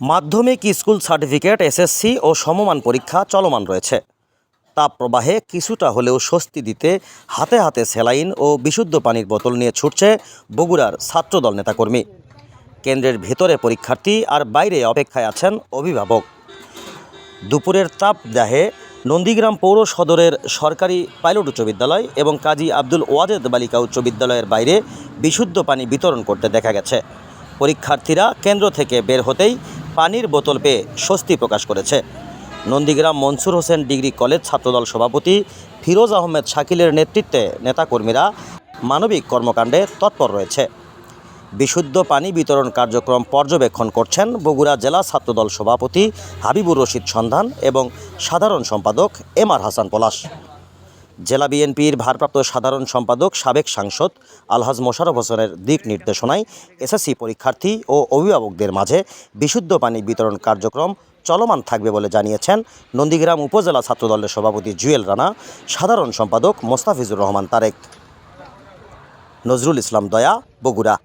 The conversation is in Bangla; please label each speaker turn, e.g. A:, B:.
A: মাধ্যমিক স্কুল সার্টিফিকেট এসএসসি ও সমমান পরীক্ষা চলমান রয়েছে। তাপ প্রবাহে কিছুটা হলেও স্বস্তি দিতে হাতে হাতে স্যালাইন ও বিশুদ্ধ পানির বোতল নিয়ে ছুটছে বগুড়ার ছাত্রদল নেতাকর্মী। কেন্দ্রের ভেতরে পরীক্ষার্থী আর বাইরে অপেক্ষায় আছেন অভিভাবক। দুপুরের তাপ দাহে নন্দীগ্রাম পৌর সদরের সরকারি পাইলট উচ্চ বিদ্যালয় এবং কাজী আব্দুল ওয়াজেদ বালিকা উচ্চ বিদ্যালয়ের বাইরে বিশুদ্ধ পানি বিতরণ করতে দেখা গেছে। পরীক্ষার্থীরা কেন্দ্র থেকে বের হতেই পানির বোতল পেয়ে স্বস্তি প্রকাশ করেছে। নন্দীগ্রাম মনসুর হোসেন ডিগ্রি কলেজ ছাত্রদল সভাপতি ফিরোজ আহমেদ শাকিলের নেতৃত্বে নেতাকর্মীরা মানবিক কর্মকাণ্ডে তৎপর রয়েছে। বিশুদ্ধ পানি বিতরণ কার্যক্রম পর্যবেক্ষণ করছেন বগুড়া জেলা ছাত্রদল সভাপতি হাবিবুর রশিদ সন্ধান এবং সাধারণ সম্পাদক এম আর হাসান পলাশ। জেলা বিএনপির ভারপ্রাপ্ত সাধারণ সম্পাদক সাবেক সাংসদ আলহাজ মোশারফ হোসেনের দিক নির্দেশনায় এসএসসি পরীক্ষার্থী ও অভিভাবকদের মাঝে বিশুদ্ধ পানি বিতরণ কার্যক্রম চলমান থাকবে বলে জানিয়েছেন নন্দীগ্রাম উপজেলা ছাত্রদলের সভাপতি জুয়েল রানা, সাধারণ সম্পাদক মোস্তাফিজুর রহমান তারেক। নজরুল ইসলাম দয়া, বগুড়া।